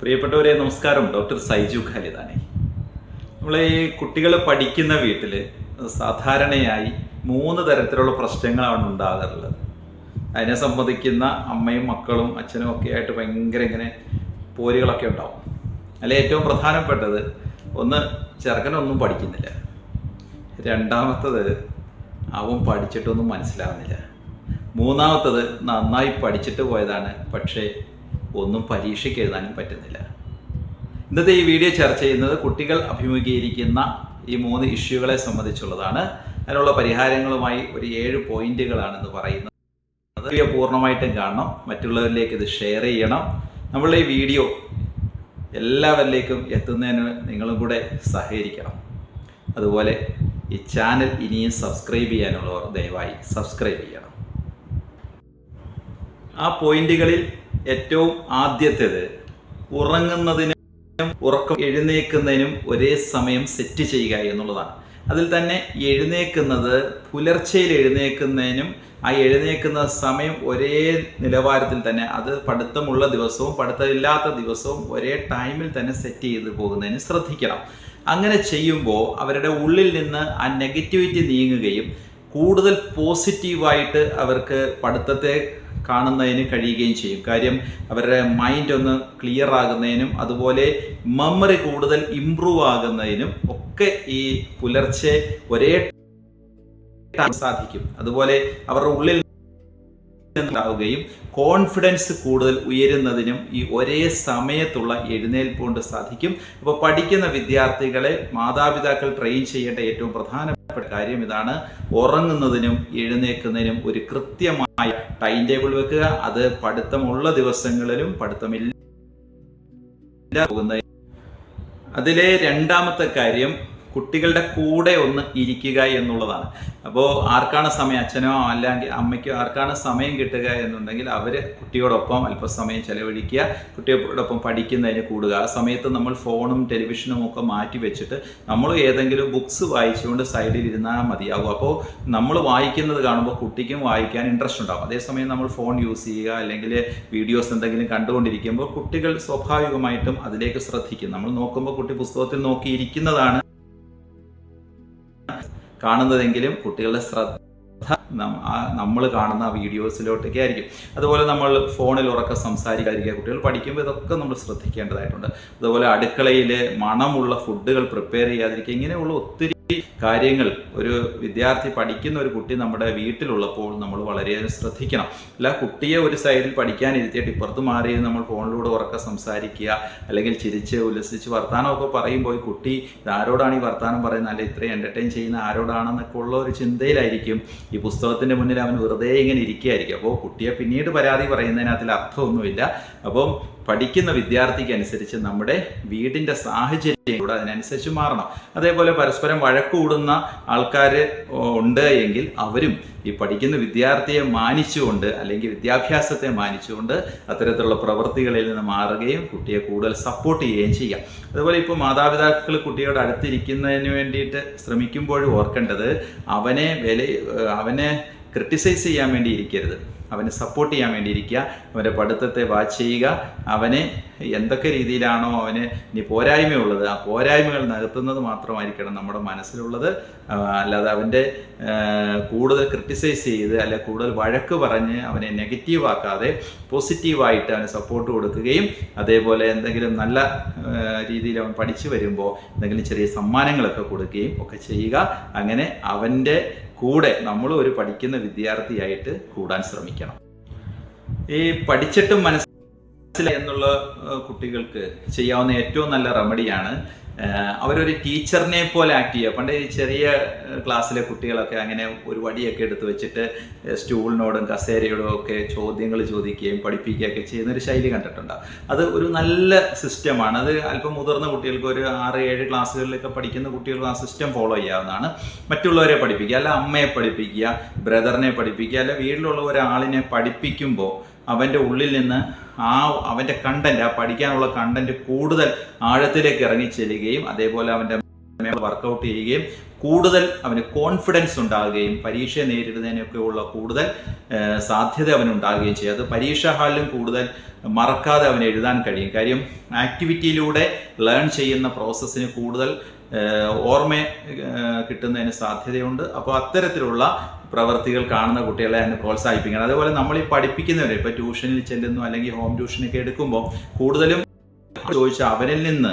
പ്രിയപ്പെട്ടവരെ നമസ്കാരം. ഡോക്ടർ സൈജു ഖാലിദാനെ. നമ്മളെ ഈ കുട്ടികൾ പഠിക്കുന്ന വീട്ടിൽ സാധാരണയായി മൂന്ന് തരത്തിലുള്ള പ്രശ്നങ്ങളാണ് ഉണ്ടാകാറുള്ളത്. അതിനെ സംബന്ധിക്കുന്ന അമ്മയും മക്കളും അച്ഛനും ഒക്കെ ആയിട്ട് ഭയങ്കര ഇങ്ങനെ പോരുകളൊക്കെ ഉണ്ടാവും. അല്ലെ ഏറ്റവും പ്രധാനപ്പെട്ടത് ഒന്ന് ചെറുക്കനൊന്നും പഠിക്കുന്നില്ല. രണ്ടാമത്തത് അവൻ പഠിച്ചിട്ടൊന്നും മനസ്സിലാവുന്നില്ല. മൂന്നാമത്തത് നന്നായി പഠിച്ചിട്ട് പോയതാണ്. പക്ഷേ ഒന്നും പരീക്ഷയ്ക്ക് എഴുതാനും പറ്റുന്നില്ല. ഇന്നത്തെ ഈ വീഡിയോ ചർച്ച ചെയ്യുന്നത് കുട്ടികൾ അഭിമുഖീകരിക്കുന്ന ഈ മൂന്ന് ഇഷ്യൂകളെ സംബന്ധിച്ചുള്ളതാണ്. അതിനുള്ള പരിഹാരങ്ങളുമായി ഒരു ഏഴ് പോയിന്റുകളാണെന്ന് പറയുന്നത്. വീഡിയോ പൂർണമായിട്ടും കാണണം. മറ്റുള്ളവരിലേക്ക് ഇത് ഷെയർ ചെയ്യണം. നമ്മളുടെ ഈ വീഡിയോ എല്ലാവരിലേക്കും എത്തുന്നതിന് നിങ്ങളും കൂടെ സഹകരിക്കണം. അതുപോലെ ഈ ചാനൽ ഇനിയും സബ്സ്ക്രൈബ് ചെയ്യാനുള്ളവർ ദയവായി സബ്സ്ക്രൈബ് ചെയ്യണം. ആ പോയിന്റുകളിൽ ഏറ്റവും ആദ്യത്തേത് ഉറങ്ങുന്നതിനും ഉറക്കം എഴുന്നേൽക്കുന്നതിനും ഒരേ സമയം സെറ്റ് ചെയ്യുക എന്നുള്ളതാണ്. അതിൽ തന്നെ എഴുന്നേൽക്കുന്നത് പുലർച്ചയിൽ എഴുന്നേൽക്കുന്നതിനും ആ എഴുന്നേൽക്കുന്ന സമയം ഒരേ നിലവാരത്തിൽ തന്നെ അത് പഠിത്തമുള്ള ദിവസവും പഠിത്തമില്ലാത്ത ദിവസവും ഒരേ ടൈമിൽ തന്നെ സെറ്റ് ചെയ്ത് പോകുന്നതിന് ശ്രദ്ധിക്കണം. അങ്ങനെ ചെയ്യുമ്പോൾ അവരുടെ ഉള്ളിൽ നിന്ന് ആ നെഗറ്റിവിറ്റി നീങ്ങുകയും കൂടുതൽ പോസിറ്റീവായിട്ട് അവർക്ക് പഠിത്തത്തെ കാണുന്നതിന് കഴിയുകയും ചെയ്യും. കാര്യം അവരുടെ മൈൻഡ് ഒന്ന് ക്ലിയർ ആകുന്നതിനും അതുപോലെ മെമ്മറി കൂടുതൽ ഇമ്പ്രൂവ് ആകുന്നതിനും ഒക്കെ ഈ പുലർച്ചെ ഒരേ സാധിക്കും. അതുപോലെ അവരുടെ ഉള്ളിൽ ഉണ്ടാവുകയും കോൺഫിഡൻസ് കൂടുതൽ ഉയരുന്നതിനും ഈ ഒരേ സമയത്തുള്ള എഴുന്നേൽപ്പ് കൊണ്ട് സാധിക്കും. അപ്പോൾ പഠിക്കുന്ന വിദ്യാർത്ഥികളെ മാതാപിതാക്കൾ ട്രെയിൻ ചെയ്യേണ്ട ഏറ്റവും പ്രധാനപ്പെട്ട കാര്യം ഇതാണ്. ഉറങ്ങുന്നതിനും എഴുന്നേൽക്കുന്നതിനും ഒരു കൃത്യമായ ടൈം ടേബിൾ വെക്കുക. അത് പഠിത്തമുള്ള ദിവസങ്ങളിലും പഠിത്തമില്ല അതിലെ രണ്ടാമത്തെ കാര്യം കുട്ടികളുടെ കൂടെ ഒന്ന് ഇരിക്കുക എന്നുള്ളതാണ്. അപ്പോൾ ആർക്കാണ് സമയം? അച്ഛനോ അല്ലെങ്കിൽ അമ്മയ്ക്കോ ആർക്കാണ് സമയം കിട്ടുക എന്നുണ്ടെങ്കിൽ അവർ കുട്ടിയോടൊപ്പം അല്പസമയം ചെലവഴിക്കുക. കുട്ടിയോടൊപ്പം പഠിക്കുന്നതിന് കൂടുക. ആ സമയത്ത് നമ്മൾ ഫോണും ടെലിവിഷനും ഒക്കെ മാറ്റി വെച്ചിട്ട് നമ്മൾ ഏതെങ്കിലും ബുക്സ് വായിച്ചുകൊണ്ട് സൈഡിൽ ഇരുന്നാൽ മതിയാകും. അപ്പോൾ നമ്മൾ വായിക്കുന്നത് കാണുമ്പോൾ കുട്ടിക്കും വായിക്കാൻ ഇൻട്രസ്റ്റ് ഉണ്ടാകും അതേസമയം നമ്മൾ ഫോൺ യൂസ് ചെയ്യുക അല്ലെങ്കിൽ വീഡിയോസ് എന്തെങ്കിലും കണ്ടുകൊണ്ടിരിക്കുമ്പോൾ കുട്ടികൾ സ്വാഭാവികമായിട്ടും അതിലേക്ക് ശ്രദ്ധിക്കും. നമ്മൾ നോക്കുമ്പോൾ കുട്ടി പുസ്തകത്തിൽ നോക്കിയിരിക്കുന്നതാണ് കാണുന്നതെങ്കിലും കുട്ടികളുടെ ശ്രദ്ധ നമ്മൾ കാണുന്ന വീഡിയോസിലോട്ടൊക്കെ ആയിരിക്കും. അതുപോലെ നമ്മൾ ഫോണിൽ ഉറക്കം സംസാരിക്കാതിരിക്കുക കുട്ടികൾ പഠിക്കുമ്പോൾ ഇതൊക്കെ നമ്മൾ ശ്രദ്ധിക്കേണ്ടതായിട്ടുണ്ട്. അതുപോലെ അടുക്കളയിൽ മണമുള്ള ഫുഡുകൾ പ്രിപ്പയർ ചെയ്യാതിരിക്കുക ഇങ്ങനെയുള്ള ഒത്തിരി കാര്യങ്ങൾ. ഒരു വിദ്യാർത്ഥി പഠിക്കുന്ന ഒരു കുട്ടി നമ്മുടെ വീട്ടിലുള്ളപ്പോൾ നമ്മൾ വളരെ ശ്രദ്ധിക്കണം. അല്ല കുട്ടിയെ ഒരു സൈഡിൽ പഠിക്കാൻ ഇരുത്തിയിട്ട് ഇപ്പുറത്ത് മാറി നമ്മൾ ഫോണിലൂടെ ഉറക്കെ സംസാരിക്കുക അല്ലെങ്കിൽ ചിരിച്ച് ഉല്ലസിച്ച് വർത്തമാനമൊക്കെ പറയുമ്പോൾ ഈ കുട്ടി ആരോടാണ് ഈ വർത്തമാനം പറയുന്നത്? അല്ലെ ഇത്രയും എന്റർടൈൻ ചെയ്യുന്ന ആരോടാണെന്നൊക്കെ ഉള്ള ഒരു ചിന്തയിലായിരിക്കും. ഈ പുസ്തകത്തിന്റെ മുന്നിൽ അവൻ വെറുതെ ഇങ്ങനെ ഇരിക്കുകയായിരിക്കും. അപ്പോൾ കുട്ടിയെ പിന്നീട് പരാതി പറയുന്നതിനകത്തിൽ അർത്ഥമൊന്നുമില്ല. അപ്പം പഠിക്കുന്ന വിദ്യാർത്ഥിക്ക് അനുസരിച്ച് നമ്മുടെ വീടിന്റെ സാഹചര്യം കൂടെ അതിനനുസരിച്ച് മാറണം. അതേപോലെ പരസ്പരം വഴക്കൂടുന്ന ആൾക്കാർ ഉണ്ട് എങ്കിൽ അവരും ഈ പഠിക്കുന്ന വിദ്യാർത്ഥിയെ മാനിച്ചുകൊണ്ട് അല്ലെങ്കിൽ വിദ്യാഭ്യാസത്തെ മാനിച്ചുകൊണ്ട് അത്തരത്തിലുള്ള പ്രവൃത്തികളിൽ നിന്ന് മാറുകയും കുട്ടിയെ കൂടുതൽ സപ്പോർട്ട് ചെയ്യുകയും ചെയ്യാം. അതുപോലെ ഇപ്പോൾ മാതാപിതാക്കൾ കുട്ടിയോട് അടുത്തിരിക്കുന്നതിന് വേണ്ടിയിട്ട് ശ്രമിക്കുമ്പോഴും ഓർക്കേണ്ടത് അവനെ വില അവനെ ക്രിട്ടിസൈസ് ചെയ്യാൻ വേണ്ടി ഇരിക്കരുത്. അവനെ സപ്പോർട്ട് ചെയ്യാൻ വേണ്ടിയിരിക്കുക. അവന്റെ പഠിത്തത്തെ വാച്ച് ചെയ്യുക. അവനെ എന്തൊക്കെ രീതിയിലാണോ അവന് ഇനി പോരായ്മയുള്ളത് ആ പോരായ്മകൾ നികത്തുന്നത് മാത്രമായിരിക്കണം നമ്മുടെ മനസ്സിലുള്ളത്. അല്ലാതെ അവന്റെ കൂടുതൽ ക്രിട്ടിസൈസ് ചെയ്ത് അല്ലെ കൂടുതൽ വഴക്ക് പറഞ്ഞ് അവനെ നെഗറ്റീവ് ആക്കാതെ പോസിറ്റീവായിട്ട് അവന് സപ്പോർട്ട് കൊടുക്കുകയും അതേപോലെ എന്തെങ്കിലും നല്ല രീതിയിൽ അവൻ പഠിച്ചു വരുമ്പോൾ എന്തെങ്കിലും ചെറിയ സമ്മാനങ്ങളൊക്കെ കൊടുക്കുകയും ഒക്കെ ചെയ്യുക. അങ്ങനെ അവന്റെ കൂടെ നമ്മൾ ഒരു പഠിക്കുന്ന വിദ്യാർത്ഥിയായിട്ട് കൂടാൻ ശ്രമിക്കണം. ഈ പഠിച്ചിട്ടും മനസ്സിലായി എന്നുള്ള കുട്ടികൾക്ക് ചെയ്യാവുന്ന ഏറ്റവും നല്ല റെമഡിയാണ് അവരൊരു ടീച്ചറിനെ പോലെ ആക്ട് ചെയ്യുക. പണ്ട് ചെറിയ ക്ലാസ്സിലെ കുട്ടികളൊക്കെ അങ്ങനെ ഒരു വടിയൊക്കെ എടുത്ത് വെച്ചിട്ട് സ്റ്റൂളിനോടും കസേരയോടും ഒക്കെ ചോദ്യങ്ങൾ ചോദിക്കുകയും പഠിപ്പിക്കുകയൊക്കെ ചെയ്യുന്ന ഒരു ശൈലി കണ്ടിട്ടുണ്ട്? അത് ഒരു നല്ല സിസ്റ്റമാണ്. അത് അല്പം മുതിർന്ന കുട്ടികൾക്ക് ഒരു ആറ് ഏഴ് ക്ലാസ്സുകളിലൊക്കെ പഠിക്കുന്ന കുട്ടികൾക്ക് ആ സിസ്റ്റം ഫോളോ ചെയ്യാവുന്നതാണ്. മറ്റുള്ളവരെ പഠിപ്പിക്കുക അല്ല അമ്മയെ പഠിപ്പിക്കുക ബ്രദറിനെ പഠിപ്പിക്കുക അല്ല വീട്ടിലുള്ള ഒരാളിനെ പഠിപ്പിക്കുമ്പോൾ അവന്റെ ഉള്ളിൽ നിന്ന് ആ അവന്റെ കണ്ടന്റ് ആ പഠിക്കാനുള്ള കണ്ടന്റ് കൂടുതൽ ആഴത്തിലേക്ക് ഇറങ്ങി ചെല്ലുകയും അതേപോലെ അവന്റെ വർക്കൗട്ട് ചെയ്യുകയും കൂടുതൽ അവന് കോൺഫിഡൻസ് ഉണ്ടാകുകയും പരീക്ഷയെ നേരിടുന്നതിനൊക്കെ ഉള്ള കൂടുതൽ സാധ്യത അവൻ ഉണ്ടാകുകയും ചെയ്യും. അത് പരീക്ഷാ ഹാളിലും കൂടുതൽ മറക്കാതെ അവന് എഴുതാൻ കഴിയും. കാര്യം ആക്ടിവിറ്റിയിലൂടെ ലേൺ ചെയ്യുന്ന പ്രോസസ്സിന് കൂടുതൽ ഓർമ്മ കിട്ടുന്നതിന് സാധ്യതയുണ്ട്. അപ്പോൾ അത്തരത്തിലുള്ള പ്രവർത്തികൾ കാണുന്ന കുട്ടികളെ അതിന് പ്രോത്സാഹിപ്പിക്കണം. അതുപോലെ നമ്മൾ ഈ പഠിപ്പിക്കുന്നവരെ ഇപ്പോൾ ട്യൂഷനിൽ ചെല്ലുന്നു അല്ലെങ്കിൽ ഹോം ട്യൂഷനൊക്കെ എടുക്കുമ്പോൾ കൂടുതലും ചോദിച്ച അവനിൽ നിന്ന്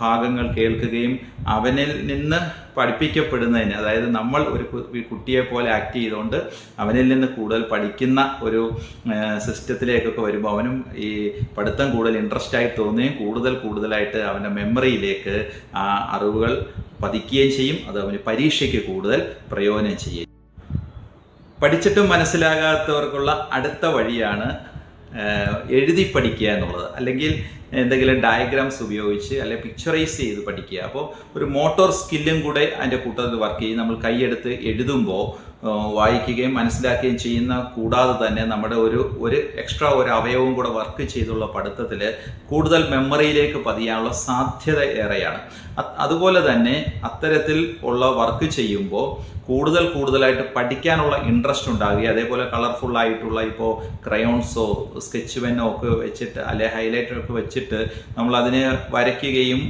ഭാഗങ്ങൾ കേൾക്കുകയും അവനിൽ നിന്ന് പഠിപ്പിക്കപ്പെടുന്നതിന് അതായത് നമ്മൾ ഒരു കുട്ടിയെ പോലെ ആക്ട് ചെയ്തുകൊണ്ട് അവനിൽ നിന്ന് കൂടുതൽ പഠിക്കുന്ന ഒരു സിസ്റ്റത്തിലേക്കൊക്കെ വരുമ്പോൾ അവനും ഈ പഠിത്തം കൂടുതൽ ഇൻട്രസ്റ്റ് ആയി തോന്നുകയും കൂടുതൽ കൂടുതലായിട്ട് അവന്റെ മെമ്മറിയിലേക്ക് ആ അറിവുകൾ പതിക്കുകയും ചെയ്യും. അത് അവന് പരീക്ഷയ്ക്ക് കൂടുതൽ പ്രയോജനം ചെയ്യും പഠിച്ചിട്ടും മനസ്സിലാകാത്തവർക്കുള്ള അടുത്ത വഴിയാണ് എഴുതി പഠിക്കുക എന്നുള്ളത്. അല്ലെങ്കിൽ എന്തെങ്കിലും ഡയഗ്രാംസ് ഉപയോഗിച്ച് അല്ലെങ്കിൽ പിക്ചറൈസ് ചെയ്ത് പഠിക്കുക. അപ്പോൾ ഒരു മോട്ടോർ സ്കില്ലും കൂടെ അതിന്റെ കൂട്ടത്തിൽ വർക്ക് ചെയ്യും നമ്മൾ കൈയെടുത്ത് എഴുതുമ്പോൾ വായിക്കുകയും മനസ്സിലാക്കുകയും ചെയ്യുന്ന കൂടാതെ തന്നെ നമ്മുടെ ഒരു ഒരു എക്സ്ട്രാ ഒരു അവയവവും കൂടെ വർക്ക് ചെയ്തുള്ള പഠിത്തത്തിൽ കൂടുതൽ മെമ്മറിയിലേക്ക് പതിയാനുള്ള സാധ്യത ഏറെയാണ്. അതുപോലെ തന്നെ അത്തരത്തിൽ ഉള്ള വർക്ക് ചെയ്യുമ്പോൾ കൂടുതൽ കൂടുതലായിട്ട് പഠിക്കാനുള്ള ഇൻട്രസ്റ്റ് ഉണ്ടാകുകയും അതേപോലെ കളർഫുൾ ആയിട്ടുള്ള ഇപ്പോൾ ക്രയോൺസോ സ്കെച്ച് പെന്നോ ഒക്കെ വെച്ചിട്ട് അല്ലെ ഹൈലൈറ്റർ ഒക്കെ വെച്ചിട്ട് നമ്മൾ അതിനെ വരയ്ക്കുകയും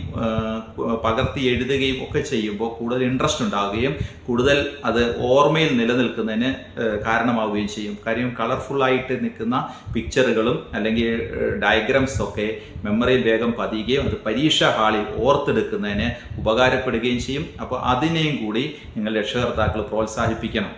പകർത്തി എഴുതുകയും ഒക്കെ ചെയ്യുമ്പോൾ കൂടുതൽ ഇൻട്രസ്റ്റ് ഉണ്ടാവുകയും കൂടുതൽ അത് ഓർമ്മയിൽ നിലനിൽക്കുന്നതിന് കാരണമാവുകയും ചെയ്യും. കാര്യം കളർഫുള്ളായിട്ട് നിൽക്കുന്ന പിക്ചറുകളും അല്ലെങ്കിൽ ഡയഗ്രാംസ് ഒക്കെ മെമ്മറിയിൽ വേഗം പതിയുകയും അത് പരീക്ഷാ ഹാളിൽ ഓർത്തെടുക്കുന്നതിന് ഉപകാരപ്പെടുകയും ചെയ്യും. അപ്പോൾ അതിനെയും കൂടി നിങ്ങൾ രക്ഷകർത്താക്കൾ പ്രോത്സാഹിപ്പിക്കണം.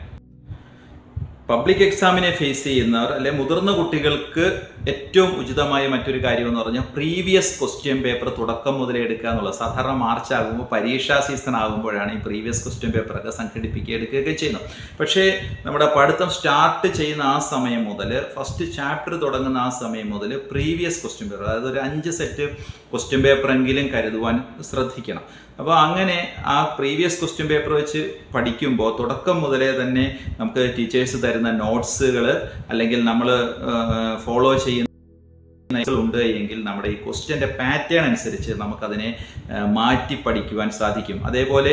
പബ്ലിക് എക്സാമിനെ ഫേസ് ചെയ്യുന്നവർ അല്ലെ മുതിർന്ന കുട്ടികൾക്ക് ഏറ്റവും ഉചിതമായ മറ്റൊരു കാര്യം എന്ന് പറഞ്ഞാൽ പ്രീവിയസ് ക്വസ്റ്റ്യൻ പേപ്പർ തുടക്കം മുതലേ എടുക്കുക എന്നുള്ളത്. സാധാരണ മാർച്ച് ആകുമ്പോൾ പരീക്ഷാ സീസൺ ആകുമ്പോഴാണ് ഈ പ്രീവിയസ് ക്വസ്റ്റ്യൻ പേപ്പറൊക്കെ സംഘടിപ്പിക്കുക എടുക്കുകയൊക്കെ ചെയ്യുന്നത്. പക്ഷേ നമ്മുടെ പഠിത്തം സ്റ്റാർട്ട് ചെയ്യുന്ന ആ സമയം മുതൽ ഫസ്റ്റ് ചാപ്റ്റർ തുടങ്ങുന്ന ആ സമയം മുതൽ പ്രീവിയസ് ക്വസ്റ്റ്യൻ പേപ്പർ അതായത് ഒരു അഞ്ച് സെറ്റ് ക്വസ്റ്റ്യൻ പേപ്പറെങ്കിലും കരുതുവാൻ ശ്രദ്ധിക്കണം. അപ്പോൾ അങ്ങനെ ആ പ്രീവിയസ് ക്വസ്റ്റ്യൻ പേപ്പർ വെച്ച് പഠിക്കുമ്പോൾ തുടക്കം മുതലേ തന്നെ നമുക്ക് ടീച്ചേഴ്സ് തരുന്ന നോട്ട്സുകൾ അല്ലെങ്കിൽ നമ്മൾ ഫോളോ ചെയ്യുന്ന ഉണ്ട് എങ്കിൽ നമ്മുടെ ഈ ക്വസ്റ്റ്യന്റെ പാറ്റേൺ അനുസരിച്ച് നമുക്കതിനെ മാറ്റി പഠിക്കുവാൻ സാധിക്കും. അതേപോലെ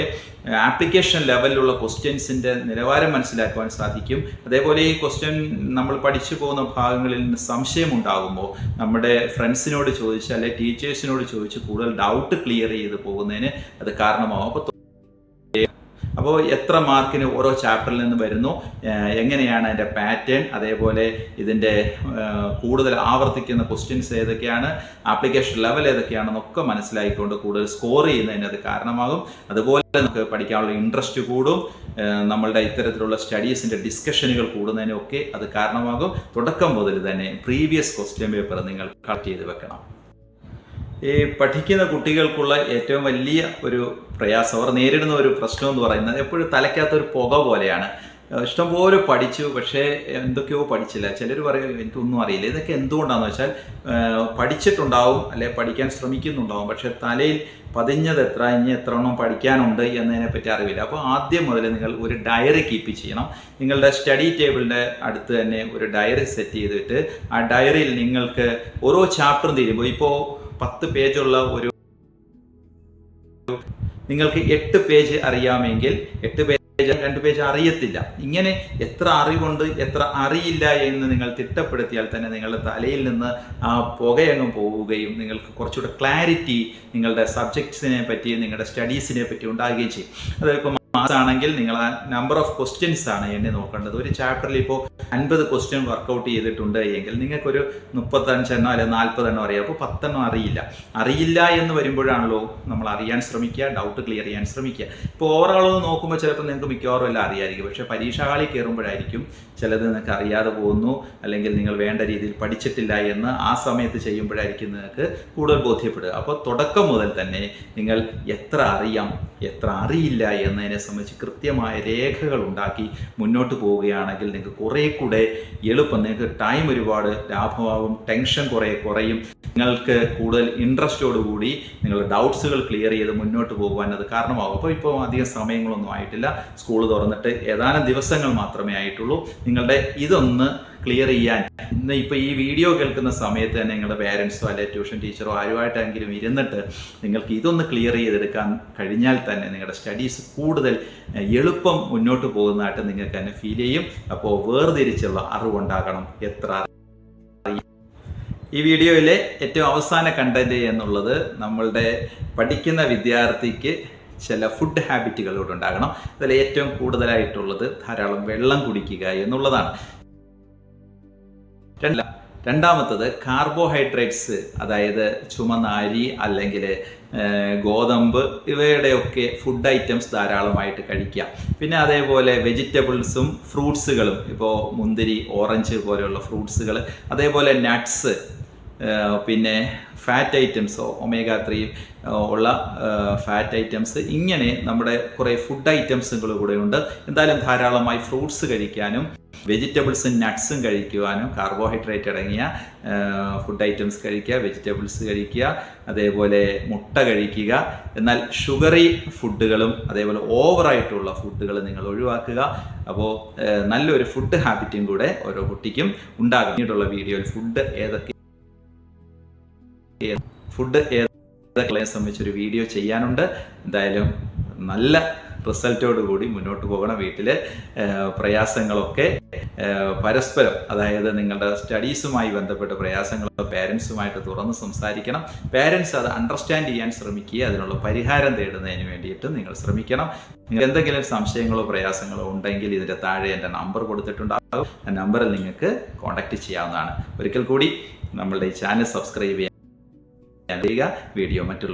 ആപ്ലിക്കേഷൻ ലെവലിലുള്ള ക്വസ്റ്റ്യൻസിന്റെ നിലവാരം മനസ്സിലാക്കുവാൻ സാധിക്കും. അതേപോലെ ഈ ക്വസ്റ്റ്യൻ നമ്മൾ പഠിച്ചു പോകുന്ന ഭാഗങ്ങളിൽ സംശയം ഉണ്ടാകുമ്പോൾ നമ്മുടെ ഫ്രണ്ട്സിനോട് ചോദിച്ച് അല്ലെങ്കിൽ ടീച്ചേഴ്സിനോട് ചോദിച്ച് കൂടുതൽ ഡൗട്ട് ക്ലിയർ ചെയ്ത് പോകുന്നതിന് അത് കാരണമാകും അപ്പോൾ അപ്പോൾ എത്ര മാർക്കിന് ഓരോ ചാപ്റ്ററിൽ നിന്ന് വരുന്നു? എങ്ങനെയാണ് അതിന്റെ പാറ്റേൺ അതേപോലെ ഇതിന്റെ കൂടുതൽ ആവർത്തിക്കുന്ന ക്വസ്റ്റ്യൻസ് ഏതൊക്കെയാണ്? ആപ്ലിക്കേഷൻ ലെവൽ ഏതൊക്കെയാണെന്നൊക്കെ മനസ്സിലാക്കിക്കൊണ്ട് കൂടുതൽ സ്കോർ ചെയ്യുന്നതിന് അത് കാരണമാകും. അതുപോലെ നമുക്ക് പഠിക്കാനുള്ള ഇൻട്രസ്റ്റ് കൂടും. നമ്മളുടെ ഇത്തരത്തിലുള്ള സ്റ്റഡീസിന്റെ ഡിസ്കഷനുകൾ കൂടുന്നതിനൊക്കെ അത് കാരണമാകും. തുടക്കം മുതൽ തന്നെ പ്രീവിയസ് ക്വസ്റ്റ്യൻ പേപ്പർ നിങ്ങൾ കളക്ട് ചെയ്ത് വെക്കണം. ഈ പഠിക്കുന്ന കുട്ടികൾക്കുള്ള ഏറ്റവും വലിയ ഒരു പ്രയാസം അവർ നേരിടുന്ന ഒരു പ്രശ്നം എന്ന് പറയുന്നത് എപ്പോഴും തലയ്ക്കകത്തൊരു പുക പോലെയാണ്. ഇഷ്ടംപോലെ പഠിച്ചു പക്ഷേ എന്തൊക്കെയോ പഠിച്ചില്ല. ചിലർ പറയും എനിക്കൊന്നും അറിയില്ല. ഇതൊക്കെ എന്തുകൊണ്ടാണെന്ന് വെച്ചാൽ പഠിച്ചിട്ടുണ്ടാവും അല്ലെ പഠിക്കാൻ ശ്രമിക്കുന്നുണ്ടാവും പക്ഷേ തലയിൽ പതിഞ്ഞത് എത്ര ഇനി എത്ര എണ്ണം പഠിക്കാനുണ്ട് എന്നതിനെ പറ്റി അറിവില്ല. അപ്പോൾ ആദ്യം മുതൽ നിങ്ങൾ ഒരു ഡയറി കീപ്പ് ചെയ്യണം. നിങ്ങളുടെ സ്റ്റഡി ടേബിളിന്റെ അടുത്ത് തന്നെ ഒരു ഡയറി സെറ്റ് ചെയ്തിട്ട് ആ ഡയറിയിൽ നിങ്ങൾക്ക് ഓരോ ചാപ്റ്ററും തീരുമ്പോൾ ഇപ്പോൾ പത്ത് പേജുള്ള ഒരു നിങ്ങൾക്ക് എട്ട് പേജ് അറിയാമെങ്കിൽ എട്ട് പേജ് രണ്ട് പേജ് അറിയത്തില്ല. ഇങ്ങനെ എത്ര അറിവുണ്ട് എത്ര അറിയില്ല എന്ന് നിങ്ങൾ തിട്ടപ്പെടുത്തിയാൽ തന്നെ നിങ്ങളുടെ തലയിൽ നിന്ന് ആ പുകയങ്ങ് പോവുകയും നിങ്ങൾക്ക് കുറച്ചുകൂടെ ക്ലാരിറ്റി നിങ്ങളുടെ സബ്ജക്ട്സിനെ പറ്റി നിങ്ങളുടെ സ്റ്റഡീസിനെ പറ്റി ഉണ്ടാകുകയും ചെയ്യും. അതായത് ആണെങ്കിൽ നിങ്ങൾ ആ നമ്പർ ഓഫ് ക്വസ്റ്റ്യൻസ് ആണ് എന്നെ നോക്കേണ്ടത്. ഒരു ചാപ്റ്ററിൽ ഇപ്പോൾ അൻപത് ക്വസ്റ്റ്യൻ വർക്കൗട്ട് ചെയ്തിട്ടുണ്ട് എങ്കിൽ നിങ്ങൾക്കൊരു മുപ്പത്തഞ്ചെണ്ണോ അല്ലെങ്കിൽ നാൽപ്പതെണ്ണോ അറിയാം. അപ്പോൾ പത്തെണ്ണം അറിയില്ല. അറിയില്ല എന്ന് വരുമ്പോഴാണല്ലോ നമ്മൾ അറിയാൻ ശ്രമിക്കുക ഡൗട്ട് ക്ലിയർ ചെയ്യാൻ ശ്രമിക്കുക. ഇപ്പോൾ ഓവറോൾ നോക്കുമ്പോൾ ചിലപ്പോൾ നിങ്ങൾക്ക് മിക്കവാറും എല്ലാം അറിയായിരിക്കും. പക്ഷേ പരീക്ഷാ ഹാളിൽ കയറുമ്പോഴായിരിക്കും ചിലത് നിങ്ങൾക്ക് അറിയാതെ പോകുന്നു അല്ലെങ്കിൽ നിങ്ങൾ വേണ്ട രീതിയിൽ പഠിച്ചിട്ടില്ല എന്ന് ആ സമയത്ത് ചെയ്യുമ്പോഴായിരിക്കും നിങ്ങൾക്ക് കൂടുതൽ ബോധ്യപ്പെടുക. അപ്പോൾ തുടക്കം മുതൽ തന്നെ നിങ്ങൾ എത്ര അറിയാം എത്ര അറിയില്ല എന്നതിനെ സംബന്ധിച്ച് കൃത്യമായ രേഖകൾ ഉണ്ടാക്കി മുന്നോട്ട് പോവുകയാണെങ്കിൽ നിങ്ങൾക്ക് കുറേ കൂടെ എളുപ്പം നിങ്ങൾക്ക് ടൈം ഒരുപാട് ലാഭമാകും ടെൻഷൻ കുറേ കുറയും. നിങ്ങൾക്ക് കൂടുതൽ ഇൻട്രസ്റ്റോടുകൂടി നിങ്ങളുടെ ഡൗട്ട്സുകൾ ക്ലിയർ ചെയ്ത് മുന്നോട്ട് പോകുവാൻ അത് കാരണമാകും. അപ്പോൾ ഇപ്പോൾ അധികം സമയങ്ങളൊന്നും ആയിട്ടില്ല. സ്കൂൾ തുറന്നിട്ട് ഏതാനും ദിവസങ്ങൾ മാത്രമേ ആയിട്ടുള്ളൂ. നിങ്ങളുടെ ഇതൊന്ന് ക്ലിയർ ചെയ്യാൻ. ഇന്ന് ഇപ്പോൾ ഈ വീഡിയോ കേൾക്കുന്ന സമയത്ത് തന്നെ നിങ്ങളുടെ പേരൻസോ അല്ലെങ്കിൽ ട്യൂഷൻ ടീച്ചറോ ആരുമായിട്ടെങ്കിലും ഇരുന്നിട്ട് നിങ്ങൾക്ക് ഇതൊന്ന് ക്ലിയർ ചെയ്തെടുക്കാൻ കഴിഞ്ഞാൽ തന്നെ നിങ്ങളുടെ സ്റ്റഡീസ് കൂടുതൽ എളുപ്പം മുന്നോട്ട് പോകുന്നതായിട്ട് നിങ്ങൾക്ക് തന്നെ ഫീൽ ചെയ്യും. അപ്പോൾ വേർതിരിച്ചുള്ള അറിവുണ്ടാകണം എത്ര ഈ വീഡിയോയിലെ ഏറ്റവും അവസാന കണ്ടന്റ് എന്നുള്ളത് നമ്മളുടെ പഠിക്കുന്ന വിദ്യാർത്ഥിക്ക് ചില ഫുഡ് ഹാബിറ്റുകളോട് ഉണ്ടാകണം. അതിൽ ഏറ്റവും കൂടുതലായിട്ടുള്ളത് ധാരാളം വെള്ളം കുടിക്കുക എന്നുള്ളതാണ്. രണ്ട- രണ്ടാമത്തത് കാർബോഹൈഡ്രേറ്റ്സ് അതായത് ചുമന്ന അരി അല്ലെങ്കിൽ ഗോതമ്പ് ഇവയുടെയൊക്കെ ഫുഡ് ഐറ്റംസ് ധാരാളമായിട്ട് കഴിക്കുക. പിന്നെ അതേപോലെ വെജിറ്റബിൾസും ഫ്രൂട്ട്സുകളും ഇപ്പോൾ മുന്തിരി ഓറഞ്ച് പോലെയുള്ള ഫ്രൂട്ട്സുകൾ അതേപോലെ നട്ട്സ് പിന്നെ ഫാറ്റ് ഐറ്റംസോ ഒമേഗ ത്രീ ഉള്ള ഫാറ്റ് ഐറ്റംസ് ഇങ്ങനെ നമ്മുടെ കുറേ ഫുഡ് ഐറ്റംസുകൾ കൂടെ ഉണ്ട് എന്തായാലും ധാരാളമായി ഫ്രൂട്ട്സ് കഴിക്കാനും വെജിറ്റബിൾസും നട്ട്സും കഴിക്കുവാനും കാർബോഹൈഡ്രേറ്റ് അടങ്ങിയ ഫുഡ് ഐറ്റംസ് കഴിക്കുക വെജിറ്റബിൾസ് കഴിക്കുക അതേപോലെ മുട്ട കഴിക്കുക. എന്നാൽ ഷുഗറി ഫുഡുകളും അതേപോലെ ഓവറായിട്ടുള്ള ഫുഡുകൾ നിങ്ങൾ ഒഴിവാക്കുക. അപ്പോൾ നല്ലൊരു ഫുഡ് ഹാബിറ്റും കൂടെ ഓരോ കുട്ടിക്കും ഉണ്ടാകും. പിന്നീടുള്ള വീഡിയോയിൽ ഫുഡ് ഏതൊക്കെ ഫുഡ് ഏതൊക്കെ സംബന്ധിച്ചൊരു വീഡിയോ ചെയ്യാനുണ്ട്. എന്തായാലും നല്ല റിസൾട്ടോട് കൂടി മുന്നോട്ട് പോകണം. വീട്ടിൽ പ്രയാസങ്ങളൊക്കെ പരസ്പരം അതായത് നിങ്ങളുടെ സ്റ്റഡീസുമായി ബന്ധപ്പെട്ട പ്രയാസങ്ങൾ പേരൻസുമായിട്ട് തുറന്ന് സംസാരിക്കണം. പേരൻസ് അത് അണ്ടർസ്റ്റാൻഡ് ചെയ്യാൻ ശ്രമിക്കുക. അതിനുള്ള പരിഹാരം തേടുന്നതിന് വേണ്ടിയിട്ട് നിങ്ങൾ ശ്രമിക്കണം. എന്തെങ്കിലും സംശയങ്ങളോ പ്രയാസങ്ങളോ ഉണ്ടെങ്കിൽ ഇതിന്റെ താഴെ എന്റെ നമ്പർ കൊടുത്തിട്ടുണ്ടാകും ആ നമ്പറിൽ നിങ്ങൾക്ക് കോൺടാക്റ്റ് ചെയ്യാവുന്നതാണ്. ഒരിക്കൽ കൂടി നമ്മളുടെ ഈ ചാനൽ സബ്സ്ക്രൈബ് ചെയ്യാൻ വീഡിയോ മറ്റുള്ള